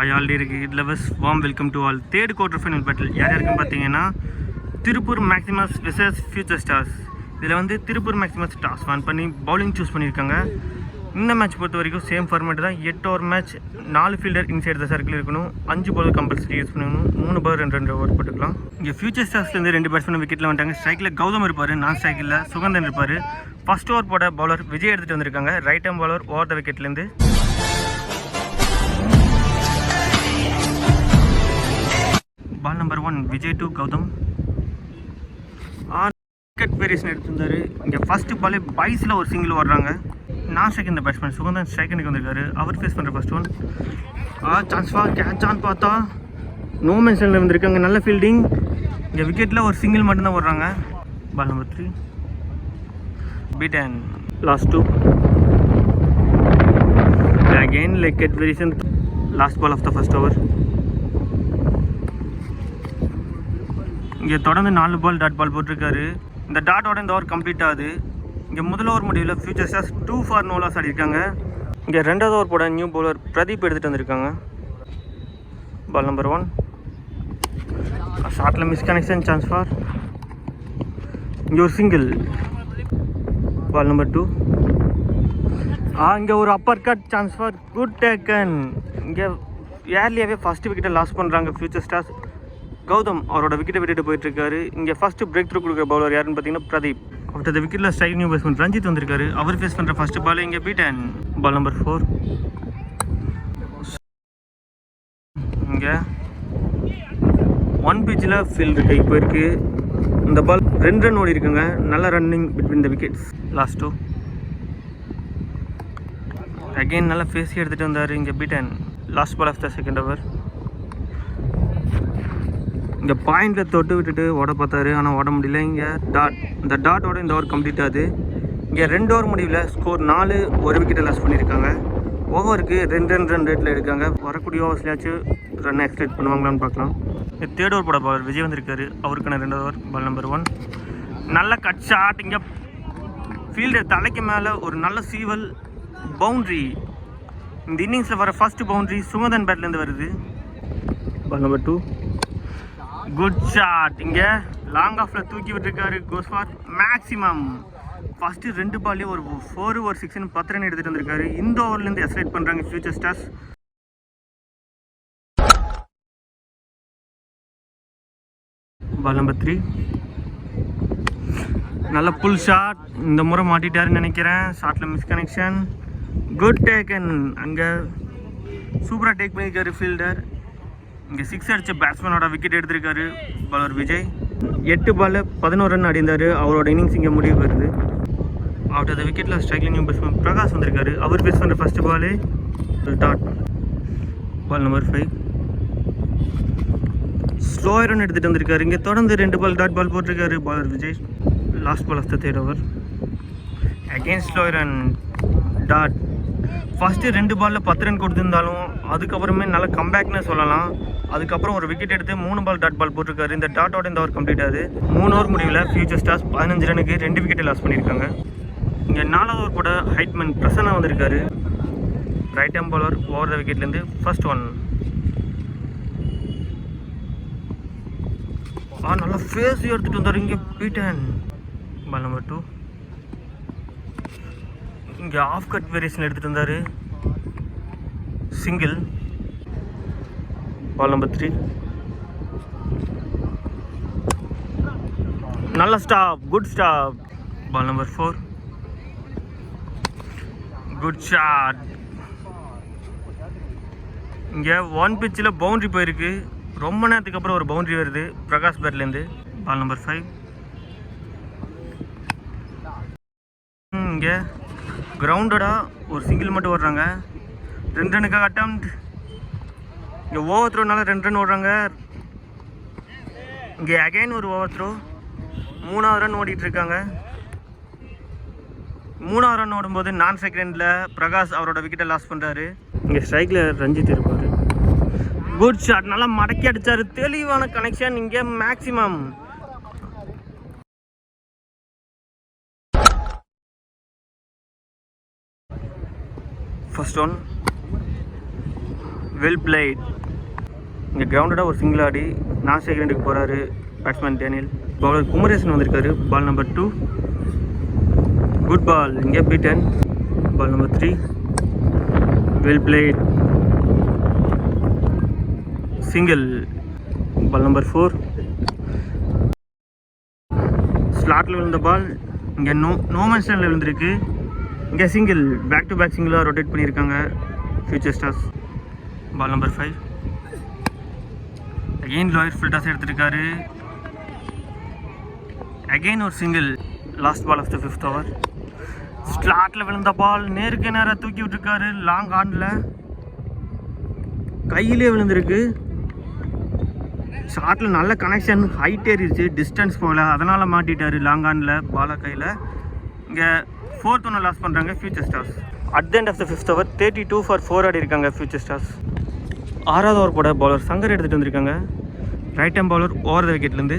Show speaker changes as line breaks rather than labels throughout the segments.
Hi already இருக்கு lovers warm welcome to all third quarter final battle யார் யாருக்குன்னு பார்த்தீங்கன்னா Tiruppur Maximus versus Future Stars இதில் வந்து திருப்பூர் மேக்ஸிமஸ் டாஸ் வான் பண்ணி பவுலிங் சூஸ் பண்ணியிருக்காங்க. இந்த மேட்ச் பொறுத்த வரைக்கும் சேம் ஃபார்மேட் தான். எட்டு ஓவர் மேட்ச் நாலு ஃபீல்டர் இன்சைட் த சர்க்கிள் இருக்கணும். அஞ்சு பால் கம்பல்சரி யூஸ் பண்ணணும். மூணு பால் ரெண்டு ரெண்டு ஓவர் போட்டுக்கலாம். இங்கே ஃபியூச்சர் ஸ்டார்ஸ்லேருந்து ரெண்டு பேட்ஸ்மேன் விக்கெட்டில் வந்துட்டாங்க. ஸ்ட்ரைக்கில் கௌதம் இருப்பார் நான் ஸ்ட்ரைக்கில் சுகந்தன் இருப்பார். ஃபர்ஸ்ட் ஓவர் போட பவுலர் விஜய் எடுத்துகிட்டு வந்திருக்காங்க. Right arm bowler over the விக்கெட்லேருந்து ball number one Vijay to Gautham. Wicket variation எடுத்திருந்தாரு. இங்கே ஃபஸ்ட்டு பாலே பைஸில் ஒரு சிங்கிள் வர்றாங்க. நான் செகண்ட் இந்த பேட்ஸ்மேன் சுகந்தன் செகண்டுக்கு வந்திருக்காரு. அவர் ஃபேஸ் பண்ணுற ஃபஸ்ட் ஒன் ஆ சான்ஸ்வா கேட்சான்னு பார்த்தா நோ மென்ஷனில் வந்திருக்காங்க. நல்ல ஃபீல்டிங் இங்கே விக்கெட்டில் ஒரு சிங்கிள் மட்டும்தான் வர்றாங்க. Ball number three beat and last two again like get variation last ball of the first over இங்கே தொடர்ந்து நாலு பால் டாட் பால் போட்டிருக்காரு. இந்த டாட்டோட இந்த ஓவர் கம்ப்ளீட் ஆகுது. இங்கே முதல் ஓவர் முடிவில் future stars two for no loss ஆடிருக்காங்க. இங்கே ரெண்டாவது ஓவர் போட நியூ பவுலர் பிரதீப் எடுத்துகிட்டு வந்திருக்காங்க. பால் நம்பர் ஒன் ஷார்ட்டில் மிஸ் கனெக்ஷன் சான்ஸ் ஃபார் இங்கே ஒரு சிங்கிள் பால் நம்பர் டூ ஆ இங்கே ஒரு upper cut chance for good taken இங்கே ஏர்லியாகவே ஃபஸ்ட்டு விக்கெட்டை லாஸ் பண்ணுறாங்க ஃபியூச்சர் ஸ்டார்ஸ் கௌதம் அவரோட விக்கெட்டை விட்டுட்டு போயிட்டு இருக்காரு இங்கே ஃபர்ஸ்ட் பிரேக் த்ரூ கொடுக்குற பவுலர் யாருன்னு பார்த்தீங்கன்னா பிரதீப். ஆஃப்டர் த விக்கெட்டில் ஸ்ட்ரைக் நியூ பேட்ஸ்மேன் ரஞ்சித் வந்திருக்காரு. அவர் ஃபேஸ் பண்ணுற ஃபர்ஸ்ட் பால் இங்கே பீட்டன் பால் நம்பர் ஃபோர் இங்கே ஒன் பிச்சில் ஃபீல்டு கை போயிருக்கு. இந்த பால் ரெண்டு ரன் ஓடி இருக்குங்க. நல்ல running between the wickets last two again நல்லா ஃபேஸி எடுத்துகிட்டு வந்தார். இங்கே beaten last ball of the second over இங்கே பாயிண்டில் தொட்டு விட்டுட்டு ஓட பார்த்தாரு. ஆனால் ஓட முடியல. இங்கே டாட் இந்த டாட்டோட இந்த ஓவர் கம்ப்ளீட் ஆகுது. இங்கே ரெண்டு ஓவர் முடிவில் ஸ்கோர் நாலு ஒரு விக்கெட்டை லாஸ் பண்ணியிருக்காங்க ஓவருக்கு ரெண்டு ரெண்டு ரன் ரேட்டில் எடுக்காங்க. வரக்கூடிய ஓவர்ஸ்லையாச்சும் ரன் எக்ஸ்டெக்ட் பண்ணுவாங்களான்னு பார்க்கலாம். தேர்ட் ஓவர் போட பவர் விஜய் வந்திருக்காரு. அவருக்கான ரெண்டாவது ஓவர் பால் நம்பர் ஒன் நல்ல கட் ஷாட் இங்கே ஃபீல்டர் தலைக்கு மேலே ஒரு நல்ல சீவல் பவுண்ட்ரி இந்த இன்னிங்ஸில் வர ஃபர்ஸ்ட் பவுண்ட்ரி சுமதன் பேட்லேருந்து வருது. Ball number two good shot இங்கே லாங் ஆஃபில் தூக்கி விட்டுருக்காரு கோஸ்வாத் மேக்ஸிமம் ஃபஸ்ட்டு ரெண்டு பால்லே ஒரு ஃபோர் ஒரு சிக்ஸ்னு பத்து ரன் எடுத்துகிட்டு வந்திருக்காரு. இந்த ஓவர்லேருந்து எக்ஸைட் பண்ணுறாங்க Future Stars ball number three நல்ல புல் ஷாட் இந்த முறை மாட்டிட்டாருன்னு நினைக்கிறேன். ஷாட்டில் மிஸ் கனெக்ஷன் குட் டேக்கன் அங்கே சூப்பராக டேக் பண்ணியிருக்காரு ஃபீல்டர் இங்கே சிக்ஸ் அடித்த பேட்ஸ்மேனோட விக்கெட் எடுத்திருக்காரு. பாலர் விஜய். எட்டு பாலில் பதினோரு ரன் அடிந்தார். அவரோட இன்னிங்ஸ் இங்கே முடிவு வருது ஆஃப்டர் த விக்கெட்டில் ஸ்ட்ரைக்லிங் நியூ பேட்ஸ்மேன் பிரகாஷ் வந்திருக்காரு. அவர் பேஸ் பண்ணுற ஃபஸ்ட்டு பாலே dot ball number five slow run எடுத்துகிட்டு வந்திருக்காரு. இங்கே தொடர்ந்து ரெண்டு பால் டாட் பால் போட்டிருக்காரு. Bowler Vijay. Last ball of the third over again slow run dot first ரெண்டு பாலில் பத்து ரன் கொடுத்துருந்தாலும் அதுக்கப்புறமே நல்ல கம்பேக்னு சொல்லலாம். அதுக்கப்புறம் ஒரு விக்கெட் எடுத்து மூணு பால் டாட் பால் போட்டிருக்காரு. இந்த டாட்டோட இந்த ஓவர் கம்ப்ளீட் ஆகுது. மூணு ஓவர் முடிவில் ஃபியூச்சர் ஸ்டார்ஸ் பதினஞ்சு ரனுக்கு ரெண்டு விக்கெட்டை லாஸ் பண்ணியிருக்காங்க. இங்கே நாலாவது ஓவர் போட ஹைட்மேன் பிரசன்னா வந்திருக்காரு. Right arm bowler over the விக்கெட்லேருந்து first one ஆ நல்லா ஃபேஸ் எடுத்துகிட்டு வந்தார். இங்கே பீட்டன் பால் நம்பர் டூ இங்கே ஆஃப் கட் வேரியேஷன் எடுத்துகிட்டு வந்தார். சிங்கிள் பால் நம்பர் த்ரீ நல்ல stop good stop ball number four good shot இங்கே ஒன் பிச்சில் பவுண்ட்ரி போயிருக்கு. ரொம்ப நேரத்துக்கு அப்புறம் ஒரு பவுண்ட்ரி வருது பிரகாஷ் பேட்லேருந்து பால் நம்பர் ஃபைவ் இங்கே. கிரவுண்டடாக ஒரு சிங்கிள் மட்டும் ஓடுறாங்க. ரெண்டு ரனுக்காக அட்டம் இங்கே ஓவர் த்ரோனால ரெண்டு ரன் ஓடுறாங்க. இங்கே அகைன் ஒரு ஓவர் த்ரோ மூணாவது ரன் ஓடிட்டு இருக்காங்க. மூணாவது ரன் ஓடும்போது நான் செகண்டில் பிரகாஷ் அவரோட விக்கெட்டை லாஸ் பண்ணுறாரு இங்கே ஸ்ட்ரைக்கில் ரஞ்சித் இருப்பார். குட் ஷாட் நல்லா மடக்கி அடித்தார் தெளிவான கனெக்ஷன் இங்கே maximum first one well played இங்கே கிரவுண்டடாக ஒரு சிங்கிள் ஆடி நான் செகண்டுக்கு போகிறாரு பேட்ஸ்மேன் டேனியல் பவுலர் குமரேசன் வந்திருக்காரு. Ball number two good ball இங்கே beaten ball number three well played single ball number four ஸ்லாட்டில் விழுந்த பால் இங்கே நோ நோமன்ஸ்டனில் விழுந்திருக்கு. இங்கே சிங்கிள் பேக் டு பேக் சிங்கிளாக ரொட்டேட் பண்ணியிருக்காங்க Future Stars ball number five again lower full toss எடுத்திருக்காரு. அகெயின் ஒரு single last ball of the fifth over ஸ்லாட்டில் விழுந்த பால் நேருக்கு நேராக தூக்கி விட்டுருக்காரு லாங் ஆனில் கையிலே விழுந்திருக்கு. ஷார்ட்டில் நல்ல கனெக்ஷன் ஹைட் ஏறிடுச்சு டிஸ்டன்ஸ் போகல. அதனால் மாட்டிட்டார் லாங் ஆனில் பாலா கையில். இங்கே ஃபோர்த் ஒன்று லாஸ் பண்ணுறாங்க future stars at the end of the fifth over thirty two for four ஆடி இருக்காங்க ஃபியூச்சர் ஸ்டார்ஸ் ஆறாவது ஓவர் போட பவுலர் சங்கர் எடுத்துகிட்டு வந்திருக்காங்க. Right arm bowler over the விக்கெட்லேருந்து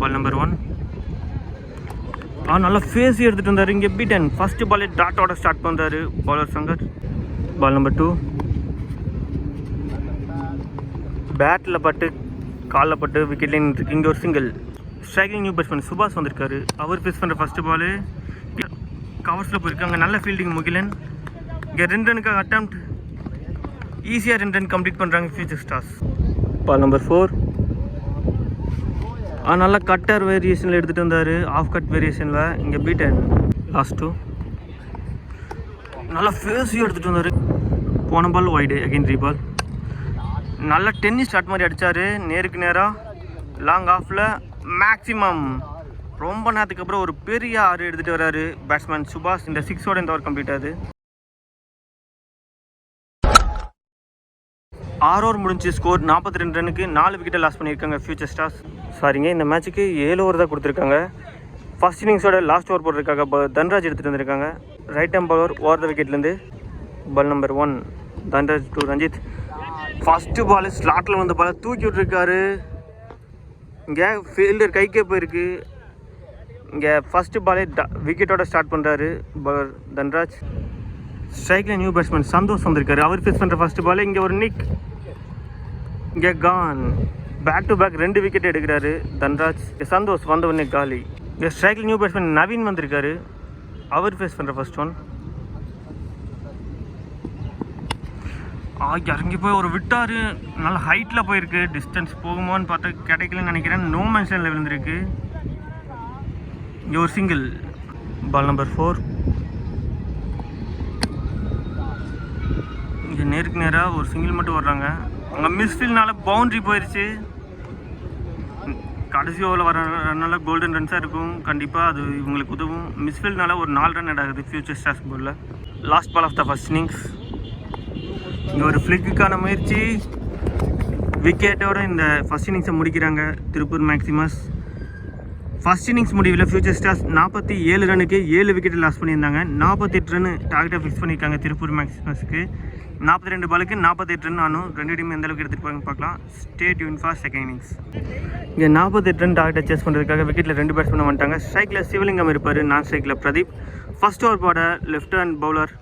ball number one ஆ நல்லா ஃபேஸ் எடுத்துகிட்டு வந்தார் இங்கே பீட்டன் ஃபஸ்ட்டு பாலே டாட்டோட ஸ்டார்ட் பண்ணுறாரு bowler Shankar. Ball number two battle பட்டு காலில் பட்டு விக்கெட்லேயும் இருக்கு இங்கே ஒரு single striking new batsman Subash வந்திருக்காரு. அவர் ஃபேஸ் பண்ணுற ஃபஸ்ட்டு பாலு கவர்ஸில் போயிருக்காங்க. நல்ல ஃபீல்டிங் முகிலன். இங்கே ரெண்டு ரனுக்காக அட்டம் ஈஸியாக ரெண்டு ரன் கம்ப்ளீட் பண்ணுறாங்க Future Stars ball number four ஆ நல்லா கட்டர் வேரியேஷனில் எடுத்துகிட்டு வந்தார். ஆஃப் கட் வேரியேஷனில் இங்கே பீட்டன் லாஸ்ட் டூ நல்லா ஃபேஸையும் எடுத்துகிட்டு வந்தார். போன பால் ஒய்டு அகெயின் ரீ பால் நல்லா டென்னிஸ் ஸ்டார்ட் மாதிரி அடித்தார் நேருக்கு நேராக லாங் ஆஃபில் மேக்ஸிமம் ரொம்ப நேரத்துக்கு அப்புறம் ஒரு பெரிய ஆறு எடுத்துகிட்டு வராரு பேட்ஸ்மேன் சுபாஷ். இந்த சிக்ஸோட இந்த ஓவர் கம்ப்ளீட் ஆகுது ஆறு ஓவர் முடிஞ்சு ஸ்கோர் நாற்பத்தி ரெண்டு ரனுக்கு நாலு விக்கெட்டை லாஸ் பண்ணியிருக்காங்க ஃபியூச்சர் ஸ்டார்ஸ் சாரிங்க இந்த மேட்ச்சுக்கு ஏழு ஓவர் தான் கொடுத்துருக்காங்க. ஃபர்ஸ்ட் இன்னிங்ஸோட லாஸ்ட் ஓவர் போட்டிருக்காங்க இப்போ தன்ராஜ் எடுத்துகிட்டு வந்திருக்காங்க. Right arm bowler over the விக்கெட்லேருந்து ball number one Dhanraj to Ranjith. First ball ஸ்லாட்டில் வந்த பாலை தூக்கி விட்ருக்காரு இங்கே ஃபீல்டர் கைக்கே போயிருக்கு. இங்கே ஃபஸ்ட்டு பாலே விக்கெட்டோட ஸ்டார்ட் பண்ணுறாரு பவர் தன்ராஜ். ஸ்ட்ரைக்கில் நியூ பேட்ஸ்மேன் சந்தோஷ் வந்திருக்காரு. அவர் ஃபேஸ் பண்ணுற ஃபர்ஸ்ட் பால் இங்கே ஒரு நிக் இங்கே கான் பேக் டு பேக் ரெண்டு விக்கெட் எடுக்கிறாரு தன்ராஜ். சந்தோஷ் வந்த உடனே காலி. இங்கே ஸ்ட்ரைக்கில் நியூ பேட்ஸ்மேன் நவீன் வந்திருக்காரு. அவர் ஃபேஸ் பண்ணுற ஃபர்ஸ்ட் ஒன் இறங்கி போய் ஒரு விட்டாரு. நல்ல ஹைட்டில் போயிருக்கு. டிஸ்டன்ஸ் போகுமான்னு பார்த்தா கிடைக்கலன்னு நினைக்கிறேன். நோ மென்ஷனில் விழுந்திருக்கு. இங்கே ஒரு சிங்கிள் பால் நம்பர் ஃபோர் இங்கே நேருக்கு நேராக ஒரு சிங்கிள் மட்டும் வர்றாங்க. அங்கே மிஸ்ஃபீல்னால பவுண்ட்ரி போயிடுச்சு கடைசி ஓவரில் வர ரன்னால கோல்டன் ரன்ஸாக இருக்கும். கண்டிப்பாக அது இவங்களுக்கு உதவும். மிஸ்ஃபீல்ட்னால ஒரு நாலு ரன் ஆட் ஆகுது ஃபியூச்சர் ஸ்டார்ஸ் போலில் last ball of the first innings இங்கே ஒரு ஃப்ளிக்குக்கான முயற்சி. விக்கெட்டோட இந்த ஃபர்ஸ்ட் இன்னிங்ஸை முடிக்கிறாங்க. திருப்பூர் மேக்ஸிமஸ் ஃபர்ஸ்ட் இன்னிங்ஸ் முடிவில் ஃபியூச்சர் ஸ்டார்ஸ் நாற்பத்தி ஏழு ரனுக்கு ஏழு விக்கெட் லாஸ் பண்ணியிருந்தாங்க. நாற்பத்தெட்டு ரன் டார்கெட்டாக ஃபிக்ஸ் பண்ணியிருக்காங்க திருப்பூர் மேக்ஸிமஸ்க்கு நாற்பத்தி ரெண்டு பாலுக்கு நாற்பத்தெட்டு ரன் ஆனும். ரெண்டு டீம் எந்த அளவுக்கு எடுத்துகிட்டு போய் பார்க்கலாம். ஸ்டேட் யூன் ஃபார் செகண்ட் இன்னிங்ஸ் இங்கே நாற்பத்தெட்டு ரன் டார்கெட்டை சேஸ் பண்ணுறதுக்காக விக்கெட்டில் ரெண்டு பேட்ஸ்மேன் வந்துட்டாங்க. ஸ்ட்ரைக்கில் சிவலிங்கம் இருப்பார் நான் ஸ்ட்ரைக்கில் பிரதீப். ஃபர்ஸ்ட் ஓவர் போட லெஃப்ட் ஹேண்ட் பவுலர்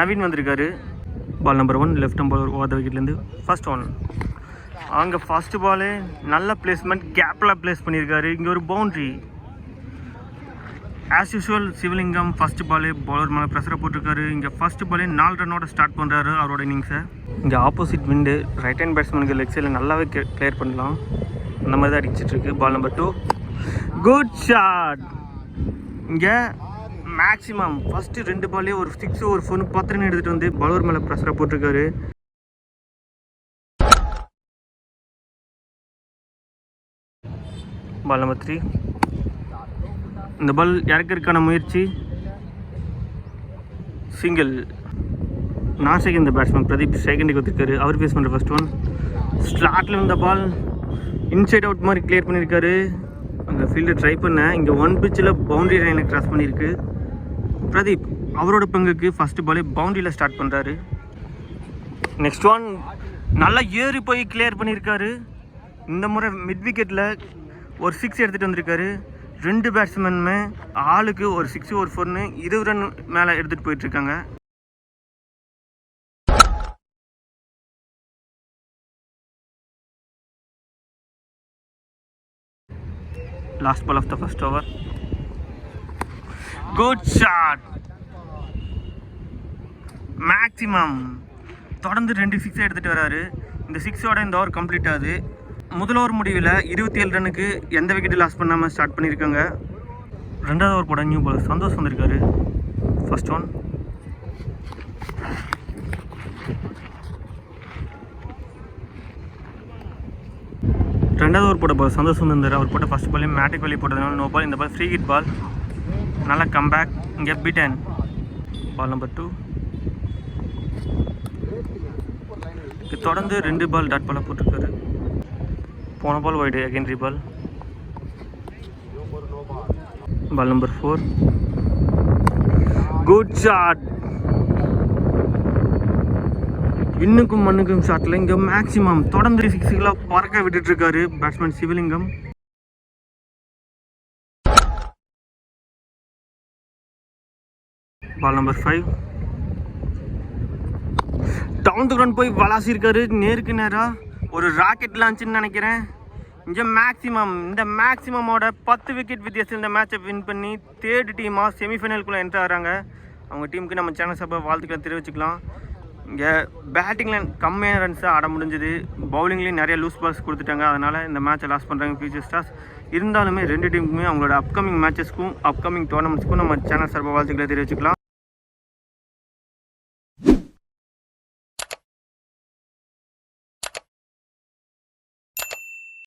நவீன் வந்திருக்காரு. Ball number one left hand bowler over விக்கெட்லேருந்து first one அங்கே ஃபஸ்ட்டு பாலே நல்ல பிளேஸ்மெண்ட் கேப்பில் ப்ளேஸ் பண்ணியிருக்காரு. இங்கே ஒரு boundary as usual Sivalingam first பாலே பவுலர் மேலே ப்ரெஷரை போட்டிருக்காரு. இங்கே ஃபர்ஸ்ட் பாலே நாலு ரன்னோட ஸ்டார்ட் பண்ணுறாரு அவரோட இன்னிங்ஸை இங்கே ஆப்போசிட் விண்டு ரைட் ஹேண்ட் பேட்ஸ்மேனுக்கு லெக் சைடில் நல்லாவே கிளியர் பண்ணலாம். அந்த மாதிரி தான் அடிச்சிட்ருக்கு ball number two good shot இங்கே மேக்ஸிமம் ஃபஸ்ட்டு ரெண்டு பாலே ஒரு சிக்ஸ் ஒரு ஃபோன் பத்து ரன் எடுத்துகிட்டு வந்து பவுலர் மேலே ப்ரெஷரை போட்டிருக்காரு. பால் நம்பர் த்ரீ இந்த பால் இறக்கிறதுக்கான முயற்சி? சிங்கிள் நாசிக் இந்த பேட்ஸ்மேன் பிரதீப் செகண்டுக்கு வந்துருக்காரு. அவர் ஃபேஸ் பண்ணுற ஃபஸ்ட் ஒன் ஸ்லாட்டில் இருந்த பால் இன்சைட் அவுட் மாதிரி கிளியர் பண்ணியிருக்காரு அந்த ஃபீல்டை ட்ரை பண்ணேன் இங்கே ஒன் பிச்சில் பவுண்டரி லைனை கிராஸ் பண்ணியிருக்கு. பிரதீப் அவரோட பங்குக்கு ஃபஸ்ட்டு பாலே பவுண்டரியில் ஸ்டார்ட் பண்ணுறாரு நெக்ஸ்ட் ஒன் நல்லா ஏறி போய் கிளியர் பண்ணியிருக்காரு. இந்த முறை மிட் விக்கெட்டில் ஒரு சிக்ஸ் எடுத்துகிட்டு வந்திருக்காரு. ரெண்டு பேட்ஸ்மேனுமே ஆளுக்கு ஒரு சிக்ஸ் ஒரு ஃபோர்னு இருபது ரன் மேலே எடுத்துகிட்டு போயிட்டுருக்காங்க last ball of the first over good shot maximum தொடர்ந்து ரெண்டு சிக்ஸ் எடுத்துகிட்டு வராரு. இந்த சிக்ஸோட இந்த ஓவர் கம்ப்ளீட் ஆகுது. முதல் ஓவர் முடிவில் இருபத்தி ஏழு ரனுக்கு எந்த விக்கெட்டு லாஸ் பண்ணாமல் ஸ்டார்ட் பண்ணியிருக்காங்க ரெண்டாவது ஓவர் போட நியூ பாலர் சந்தோஷ் வந்திருக்காரு. ஃபர்ஸ்ட் ஒன் ரெண்டாவது ஓவர் போட்ட பால் சந்தோஷ் வந்திருந்தார். அவர் போட்ட ஃபஸ்ட் பாலையும் மேட்டிக் வெளியே போட்டதுனால நோ பால் இந்த பால் ஃப்ரீ ஹிட் பால் நல்லா கம்பேக் இங்கே பீட்டன் பால் நம்பர் டூ தொடர்ந்து ரெண்டு பால் டாட் பாலாக போட்டிருக்காரு. போன ball wide again ball ball number four good shot இன்னுக்கும் மண்ணுக்கும் ஷாட்டில் இங்கே மேக்ஸிமம் தொடர்ந்து சிக்ஸுகளாக பறக்க விட்டுட்டுருக்காரு batsman Sivalingam. Ball number five down to ground போய் வளாசிருக்காரு. நேருக்கு நேராக ஒரு ராக்கெட் லான்ச்சுன்னு நினைக்கிறேன். இங்கே மேக்ஸிமம் இந்த மேக்ஸிமமோட பத்து விக்கெட் வித்தியாசத்தில் இந்த மேட்சை வின் பண்ணி தேர்டு டீமாக செமிஃபைனலுக்குள்ளே என்ட்ரு ஆகிறாங்க. அவங்க டீமுக்கு நம்ம சேனல் சபை வாழ்த்துக்களை தெரிவிச்சுக்கலாம். இங்கே பேட்டிங்கில் கம்மியான ரன்ஸாக ஆட முடிஞ்சது. பவுலிங்லேயும் நிறைய லூஸ் பால்ஸ் கொடுத்துட்டாங்க. அதனால் இந்த மேட்சை லாஸ் பண்ணுறாங்க ஃபியூச்சர் ஸ்டார்ஸ் இருந்தாலுமே ரெண்டு டீமுக்குமே அவங்களோட அப்கமிங் மேட்சஸ்க்கும் அப்கமிங் டோர்னமெண்ட்ஸ்க்கும் நம்ம சேனல் சார்பாக வாழ்த்துக்களை தெரிவிச்சுக்கலாம்.